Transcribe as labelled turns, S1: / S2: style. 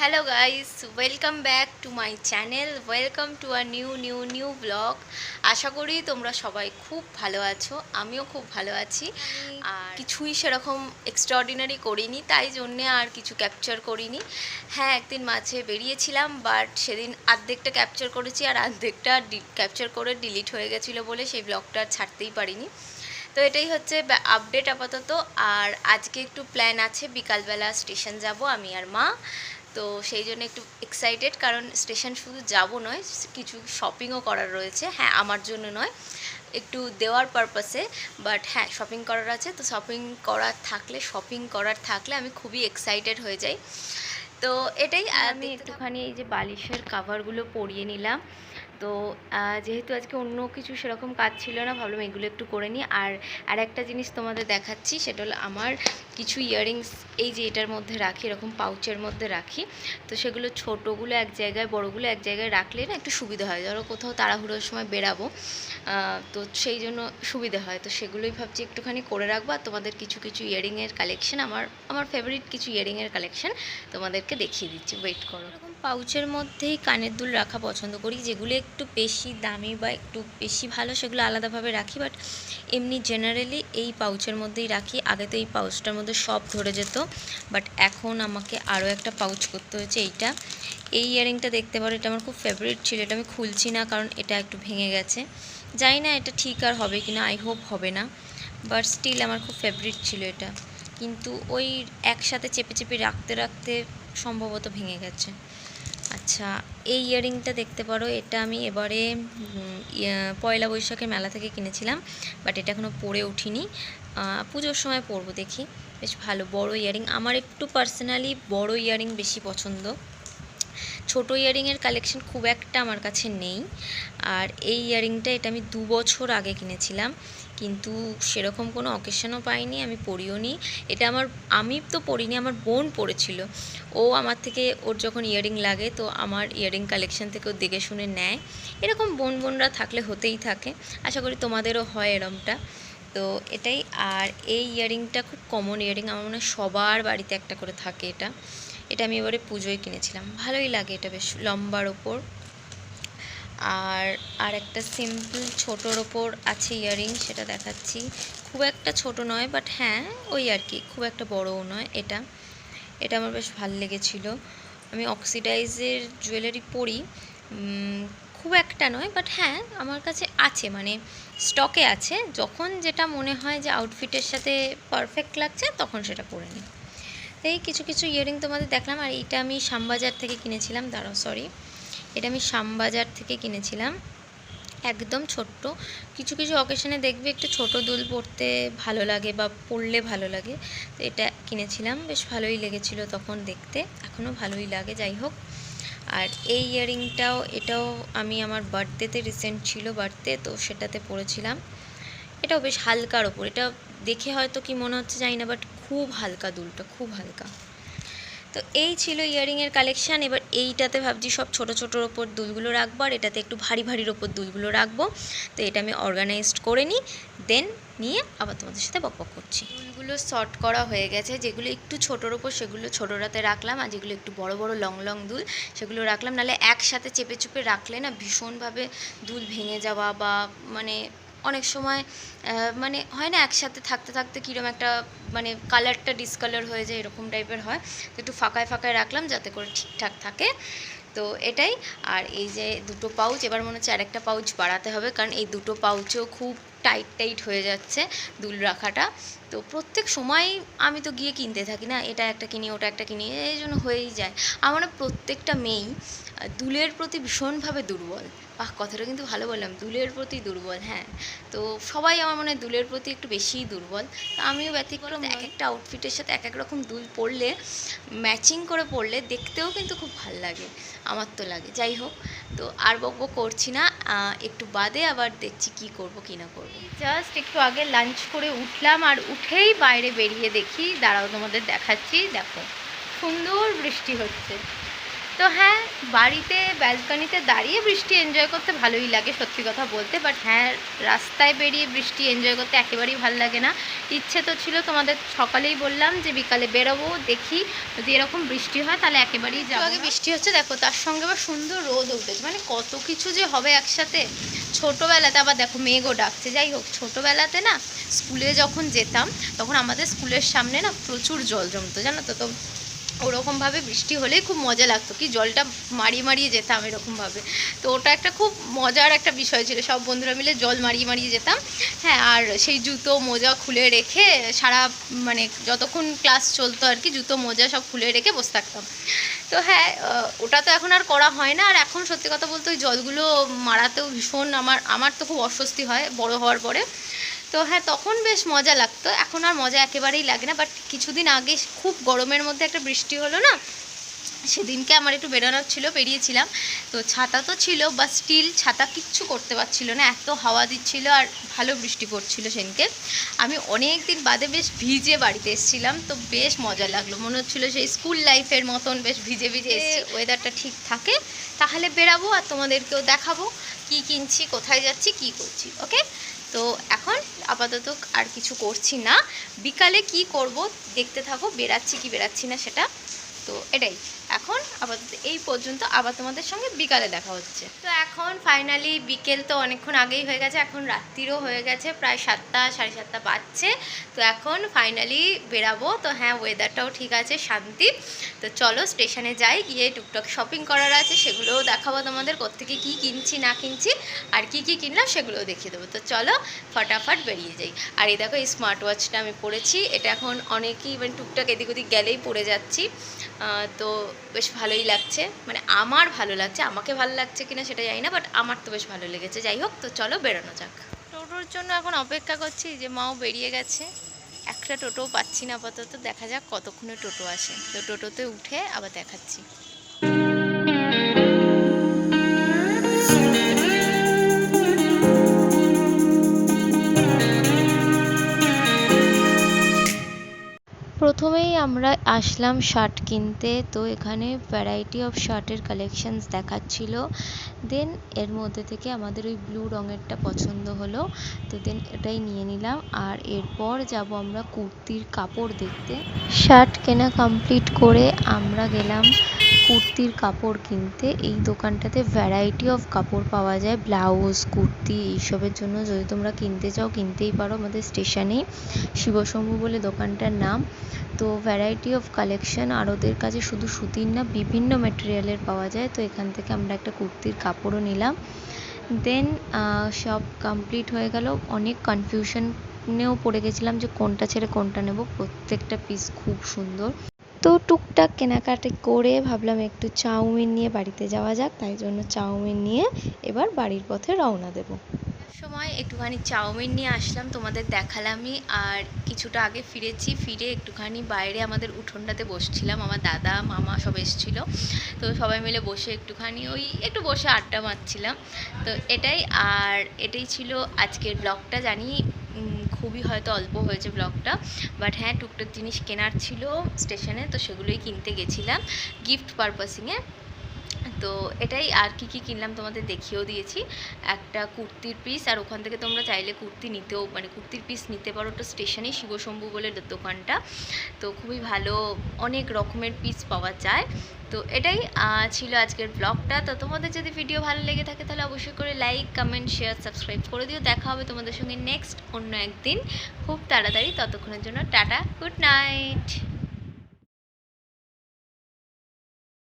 S1: Hello guys welcome back to my channel welcome to a new new new blog আশা করি তোমরা সবাই খুব ভালো আছো। আমিও খুব ভালো আছি। আর কিছুই সেরকম এক্সট্রাঅর্ডিনারি করিনি তাই জন্যে আর কিছু ক্যাপচার করিনি। হ্যাঁ একদিন মাঝে বেরিয়েছিলাম বাট সেদিন আর্ধেকটা ক্যাপচার করেছি আর আর্ধেকটা ক্যাপচার করে ডিলিট হয়ে গেছিল বলে সেই ব্লগটা আর ছাড়তেই পারিনি। তো এটাই হচ্ছে আপডেট আপাতত। আর আজকে একটু প্ল্যান আছে বিকালবেলা স্টেশন যাব আমি আর মা। তো সেই জন্য একটু এক্সাইটেড কারণ স্টেশন শুধু যাব নয় কিছু শপিংও করার রয়েছে। হ্যাঁ আমার জন্য নয় একটু দেওয়ার পারপাসে বাট হ্যাঁ শপিং করার আছে। তো শপিং করার থাকলে শপিং করার থাকলে আমি খুবই এক্সাইটেড হয়ে যাই। তো এটাই আমি একটুখানি এই যে বালিশের কাভারগুলো পরিয়ে নিলাম। তো যেহেতু আজকে অন্য কিছু সেরকম কাজ ছিল না, ভাবলাম এগুলো একটু করে নিই। আর আর একটা জিনিস তোমাদের দেখাচ্ছি, সেটা হলো আমার কিছু ইয়াররিংস এই যে এটার মধ্যে রাখি, এরকম পাউচের মধ্যে রাখি। তো সেগুলো ছোটোগুলো এক জায়গায়, বড়গুলো এক জায়গায় রাখলে না একটু সুবিধা হয়। ধরো কোথাও তাড়াহুড়োর সময় বেরাবো তো সেই জন্য সুবিধা হয়। তো সেগুলোই ভাবছি একটুখানি করে রাখব। আর তোমাদের কিছু কিছু ইয়ারিংয়ের কালেকশন আমার আমার ফেভারিট কিছু ইয়ারিংয়ের কালেকশন তোমাদেরকে দেখিয়ে দিচ্ছি। ওয়েট করো। এরকম পাউচের মধ্যেই কানের দুল রাখা পছন্দ করি। যেগুলো একটু বেশি দামি বা একটু বেশি ভালো, সেগুলো আলাদাভাবে রাখি। বাট এমনি জেনারেলি এই পাউচের মধ্যেই রাখি। আগে তো এই পাউচটার মধ্যে সব ধরে যেত। বাট এখন আমাকে আরও একটা পাউচ করতে হয়েছে এইটা। এই ইয়ারিংটা দেখতে পারো, এটা আমার খুব ফেভারিট ছিল। এটা আমি খুলছি না কারণ এটা একটু ভেঙে গেছে। জানি না এটা ঠিক আর হবে কি না আই হোপ হবে না বাট স্টিল আমার খুব ফেভারিট ছিল এটা। কিন্তু ওই একসাথে চেপে চেপে রাখতে রাখতে সম্ভবত ভেঙে গেছে। আচ্ছা এই ইয়ারিংটা দেখতে পারো, এটা আমি এবারে পয়লা বৈশাখের মেলা থেকে কিনেছিলাম বাট এটা এখনও পরে উঠিনি। পুজোর সময় পরবো দেখি, বেশ ভালো, বড় ইয়ারিং। আমার একটু পার্সোনালি বড় ইয়ারিং বেশি পছন্দ। ছোটো ইয়ারিংয়ের কালেকশন খুব একটা আমার কাছে নেই। আর এই ইয়ারিংটা এটা আমি দু বছর আগে কিনেছিলাম, কিন্তু সেরকম কোনো অকেশনও পাইনি, আমি পরিও নি। এটা আমার, আমি তো পরিনি, আমার বোন পড়েছিল ও আমার থেকে, ওর যখন ইয়ারিং লাগে, তো আমার ইয়ারিং কালেকশন থেকে ও দেখে শুনে নেয়। এরকম বোন বোনরা থাকলে হতেই থাকে, আশা করি তোমাদেরও হয় এরমটা। তো এটাই, আর এই ইয়ারিংটা খুব কমন ইয়ারিং, আমার মনে হয় সবার বাড়িতে একটা করে থাকে এটা। এটা আমি এবারে পুজোয় কিনেছিলাম। ভালোই লাগে এটা বেশ লম্বার ওপর। আর আর একটা সিম্পল ছোটোর ওপর আছে ইয়ারিং সেটা দেখাচ্ছি। খুব একটা ছোট নয় বাট হ্যাঁ ওই আর কি, খুব একটা বড়ও নয় এটা। এটা আমার বেশ ভালো লেগেছিলো। আমি অক্সিডাইজের জুয়েলারি পরি খুব একটা নয় বাট হ্যাঁ আমার কাছে আছে মানে স্টকে আছে। যখন যেটা মনে হয় যে আউটফিটের সাথে পারফেক্ট লাগছে, তখন সেটা পরে নিই। তো এই কিছু কিছু ইয়ারিং তোমাদের দেখলাম, আর এটা আমি শ্যামবাজার থেকে কিনেছিলাম, দাঁড়াও সরি এটা আমি শ্যামবাজার থেকে কিনেছিলাম, একদম ছোট্ট। কিছু কিছু অকেশনে দেখবে একটু ছোট দুল পরতে ভালো লাগে বা পরলে ভালো লাগে, তো এটা কিনেছিলাম, বেশ ভালোই লেগেছিল তখন দেখতে এখনও ভালোই লাগে, যাই হোক। আর এই ইয়ারিংটাও এটাও আমি আমার বার্থডেতে রিসেন্ট ছিল বার্থডে তো সেটাতে পরেছিলাম। এটাও বেশ হালকার ওপর, এটা দেখে হয়তো কি মনে হচ্ছে জানি না বাট খুব হালকা দুলটা, খুব হালকা। তো এই ছিল ইয়ারিংয়ের কালেকশান, এবার এইটাতে ভাবছি সব ছোট ছোটোর ওপর দুলগুলো রাখব আর এটাতে একটু ভারী ভারীর ওপর দুলগুলো রাখব। তো এটা আমি অর্গানাইজড করে নিই দেন নিয়ে আবার তোমাদের সাথে বক বক করছি। দুলগুলো শর্ট করা হয়ে গেছে, যেগুলো একটু ছোটোর ওপর সেগুলো ছোটোরাতে রাখলাম আর যেগুলো একটু বড় বড় লং লং দুল সেগুলো রাখলাম। নাহলে একসাথে চেপে চুপে রাখলে না ভীষণভাবে দুল ভেঙে যাওয়া বা মানে অনেক সময় মানে হয় না একসাথে থাকতে থাকতে কীরকম একটা মানে কালারটা ডিসকালার হয়ে যায় এরকম টাইপের হয়। তো একটু ফাঁকায় ফাঁকায় রাখলাম যাতে করে ঠিকঠাক থাকে। তো এটাই। আর এই যে দুটো পাউচ এবার মনে হচ্ছে আরেকটা পাউচ বাড়াতে হবে, কারণ এই দুটো পাউচও খুব টাইট টাইট হয়ে যাচ্ছে দুল রাখাটা। তো প্রত্যেক সময় আমি তো গিয়ে কিনতে থাকি না, এটা একটা কিনি, ওটা একটা কিনি, এই জন্য হয়েই যায়। আমার প্রত্যেকটা মেয়েই দুলের প্রতি ভীষণভাবে দুর্বল। বাহ কথাটা কিন্তু ভালো বললাম দুলের প্রতি দুর্বল হ্যাঁ। তো সবাই আমার মনে হয় দুলের প্রতি একটু বেশিই দুর্বল। তো আমিও ব্যতিক্রম এক একটা আউটফিটের সাথে এক এক রকম দুল পরলে ম্যাচিং করে পরলে দেখতেও কিন্তু খুব ভালো লাগে আমার তো লাগে। যাই হোক তো আর বক বক করছি না একটু বাদে আবার দেখছি কি করব কি না করব। জাস্ট একটু আগে লাঞ্চ করে উঠলাম আর উঠেই বাইরে বেরিয়ে দেখি দাঁড়াও তোমাদের দেখাচ্ছি দেখো। সুন্দর বৃষ্টি হচ্ছে। তো হ্যাঁ বাড়িতে ব্যালকানিতে দাঁড়িয়ে বৃষ্টি এনজয় করতে ভালোই লাগে সত্যি কথা বলতে। বাট হ্যাঁ রাস্তায় বেরিয়ে বৃষ্টি এনজয় করতে একেবারেই ভালো লাগে না। ইচ্ছে তো ছিল তোমাদের সকালেই বললাম যে বিকালে বেরোবো দেখি যদি এরকম বৃষ্টি হয় তাহলে একেবারেই যাব আগে বৃষ্টি হচ্ছে দেখো তার সঙ্গে আবার সুন্দর রোদ উঠেছে। মানে কত কিছু যে হবে একসাথে। ছোটোবেলাতে আবার দেখো মেঘও ডাকছে। যাই হোক ছোটোবেলাতে না স্কুলে যখন যেতাম তখন আমাদের স্কুলের সামনে না প্রচুর জল জমতো জানো তো? তো ওরকমভাবে বৃষ্টি হলেই খুব মজা লাগতো। কি জলটা মারিয়ে মারিয়ে যেতাম এরকমভাবে। তো ওটা একটা খুব মজার একটা বিষয় ছিল। সব বন্ধুরা মিলে জল মারিয়ে মারিয়ে যেতাম। হ্যাঁ আর সেই জুতো, মোজা খুলে রেখে সারা মানে যতক্ষণ ক্লাস চলতো আর কি, জুতো, মোজা সব খুলে রেখে বসে থাকতাম। তো হ্যাঁ ওটা তো এখন আর করা হয় না। আর এখন সত্যি কথা বলতে ওই জলগুলো মারাতেও ভীষণ আমার আমার তো খুব অস্বস্তি হয় বড় হওয়ার পরে। তো হ্যাঁ তখন বেশ মজা লাগতো। এখন আর মজা একেবারেই লাগে না বাট কিছুদিন আগে খুব গরমের মধ্যে একটা বৃষ্টি হলো না সেদিনকে আমার একটু বেরোনোর ছিল বেরিয়েছিলাম। তো ছাতা তো ছিল বা স্টিল ছাতা কিচ্ছু করতে পারছিল না এত হাওয়া দিচ্ছিল আর ভালো বৃষ্টি পড়ছিল সেদিনকে। আমি অনেক দিন বাদে বেশ ভিজে বাড়িতে এসেছিলাম তো বেশ মজা লাগল। মনে হচ্ছিল সেই স্কুল লাইফের মতন বেশ ভিজে ভিজে এসেছি। ওয়েদারটা ঠিক থাকে তাহলে বেরাবো আর তোমাদেরকেও দেখাবো কি কিনছি কোথায় যাচ্ছি কি করছি ওকে তো এখন আপাতত আর কিছু করছি না। বিকালে কি করব দেখতে থাকো বেরাচ্ছি কি বেরাচ্ছি না সেটা। তো এটাই। এখন আপাতত এই পর্যন্ত আবার তোমাদের সঙ্গে বিকালে দেখা হচ্ছে। তো এখন ফাইনালি বিকেল তো অনেকক্ষণ আগেই হয়ে গেছে, এখন রাত্রিরও হয়ে গেছে, প্রায় সাতটা, সাড়ে সাতটা বাজছে। তো এখন ফাইনালি বেরাবো। তো হ্যাঁ ওয়েদারটাও ঠিক আছে, শান্তি। তো চলো স্টেশনে যাই, গিয়ে টুকটাক শপিং করার আছে, সেগুলোও দেখাবো তোমাদের, কোত্থেকে কী কিনছি, না কিনছি, আর কি কি কিনলাম সেগুলোও দেখিয়ে দেবো। তো চলো ফটাফট বেরিয়ে যাই। আর এই দেখো, এই স্মার্ট ওয়াচটা আমি পরেছি এটা এখন অনেকেই মানে টুকটাক এদিক ওদিক গেলেই পরে যাচ্ছি। তো বেশ ভালোই লাগছে। মানে আমার ভালো লাগছে, আমাকে ভালো লাগছে কিনা সেটা জানি না বাট আমার তো বেশ ভালো লেগেছে। যাই হোক, তো চলো বেরোনো যাক। টোটোর জন্য এখন অপেক্ষা করছি যে মাও বেরিয়ে গেছে। একটা টোটো পাচ্ছি না আপাতত, দেখা যাক কতক্ষণে টোটো আসে। তো টোটোতে উঠে আবার দেখাচ্ছি। আমরা আসলাম শার্ট কিনতে তো এখানে ভ্যারাইটি অফ শার্টের কালেকশানস দেখাচ্ছিল। দেন এর মধ্যে থেকে আমাদের ওই ব্লু রঙেরটা পছন্দ হলো। তো দেন এটাই নিয়ে নিলাম। আর এরপর যাব আমরা কুর্তির কাপড় দেখতে। শার্ট কেনা কমপ্লিট করে আমরা গেলাম কুর্তির কাপড় কিনতে। এই দোকানটাতে ভ্যারাইটি অফ কাপড় পাওয়া যায় ব্লাউজ কুর্তি এইসবের জন্য। যদি তোমরা কিনতে চাও, কিনতেই পারো আমাদের স্টেশনেই শিবশম্ভু বলে দোকানটার নাম। তো ভ্যারাইটি অফ কালেকশন আর ওদের কাছে শুধু সুতির না, বিভিন্ন ম্যাটেরিয়ালের পাওয়া যায়। তো এখান থেকে আমরা একটা কুর্তির কাপড়ও নিলাম। দেন সব কমপ্লিট হয়ে গেল। অনেক কনফিউশনেও পড়ে গেছিলাম যে কোনটা ছেড়ে কোনটা নেব। প্রত্যেকটা পিস খুব সুন্দর। তো টুকটাক কেনাকাটি করে ভাবলাম একটু চাউমিন নিয়ে বাড়িতে যাওয়া যাক। তাই জন্য চাউমিন নিয়ে এবার বাড়ির পথে রওনা দেব। সময় একটুখানি চাউমিন নিয়ে আসলাম, তোমাদের দেখালামই। আর কিছুটা আগে ফিরেছি, ফিরে একটুখানি বাইরে আমাদের উঠোনটাতে বসছিলাম। আমার দাদা, মামা সব এসেছিল। তো সবাই মিলে বসে একটুখানি ওই একটু বসে আড্ডা মারছিলাম। তো এটাই, আর এটাই ছিল আজকের ব্লগটা। জানি খুবই হয়তো অল্প হয়েছে ব্লগটা, বাট হ্যাঁ টুকটাক জিনিস কেনার ছিল স্টেশনে, তো সেগুলোই কিনতে গেছিলাম। গিফট পারপাসিংয়ে। তো এটাই আর কি কি কিনলাম তোমাদের দেখিয়েও দিয়েছি। একটা কুর্তির পিস আর ওখান থেকে তোমরা চাইলে কুর্তি নিতেও মানে কুর্তির পিস নিতে পারো তো স্টেশনেই শিবশম্ভু বলে দোকানটা। তো খুবই ভালো, অনেক রকমের পিস পাওয়া যায়। তো এটাই ছিল আজকের ব্লগটা তো তোমাদের যদি ভিডিও ভালো লেগে থাকে তাহলে অবশ্যই করে লাইক কমেন্ট শেয়ার সাবস্ক্রাইব করে দিও। দেখা হবে তোমাদের সঙ্গে নেক্সট অন্য একদিন। খুব তাড়াতাড়ি, ততক্ষণের জন্য টাটা গুড নাইট